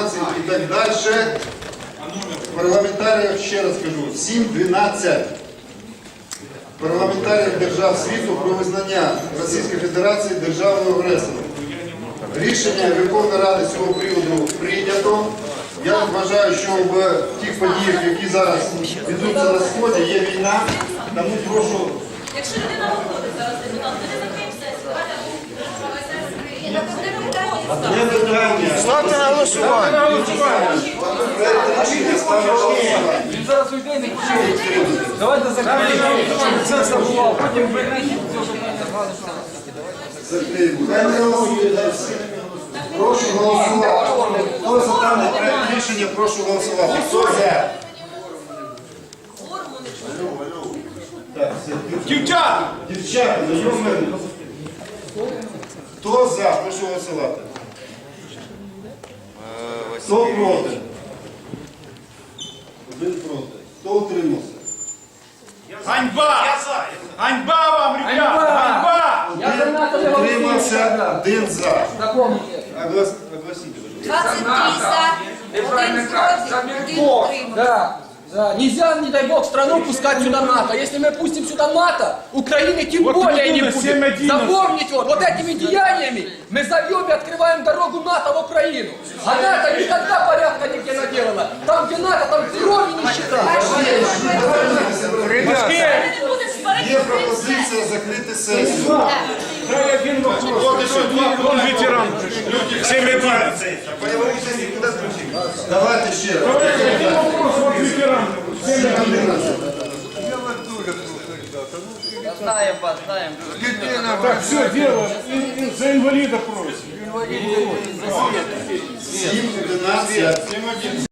фінансів і так далі. Парламентарів, ще раз кажу, 7-12 парламентарів держав світу про визнання Російської Федерації державою агресором. Рішення Верховної Ради цього приводу прийнято. Я вважаю, що в тих подіях, які зараз ведуться на сході, є війна, тому прошу Якщо людина виходить зараз депутат, не закриємо сесію. Давайте не питання. Ставте на голосування. Він зараз уйде не. Давайте закриємо. Це забував. Потім верніть. Закриємо. Хай не голосують. Прошу голосувати. Хто за дане проект рішення, прошу голосувати. Хто за? Дівчата! Дівчата, ну йомені. Хто за? Прошу голосувати. Хто проти? Один проти. Хто утримався? Ганьба! Ганьба вам, ребята! Ганьба! Утримався один за. Запомните. Оглас- Огласіть, будь 23 за, один проти, один утримався. Да. Да. Нельзя, не дай бог, страну пускать сюда НАТО. Если мы пустим сюда НАТО, Украины тем Вот более не именно, будет. 7-11. Запомните, вот, вот этими деяниями мы зовем и открываем дорогу НАТО в Украину. А НАТО никогда порядка нигде наделала. Там, где НАТО, там крови не считают. не буде сварити. Є пропозиція закрити сесію. Он ветеран. Всем ребят. Давайте ще раз. Он ветеран. Знаем вас, знаем. Так, все, дело. За инвалида просит. 7, 11.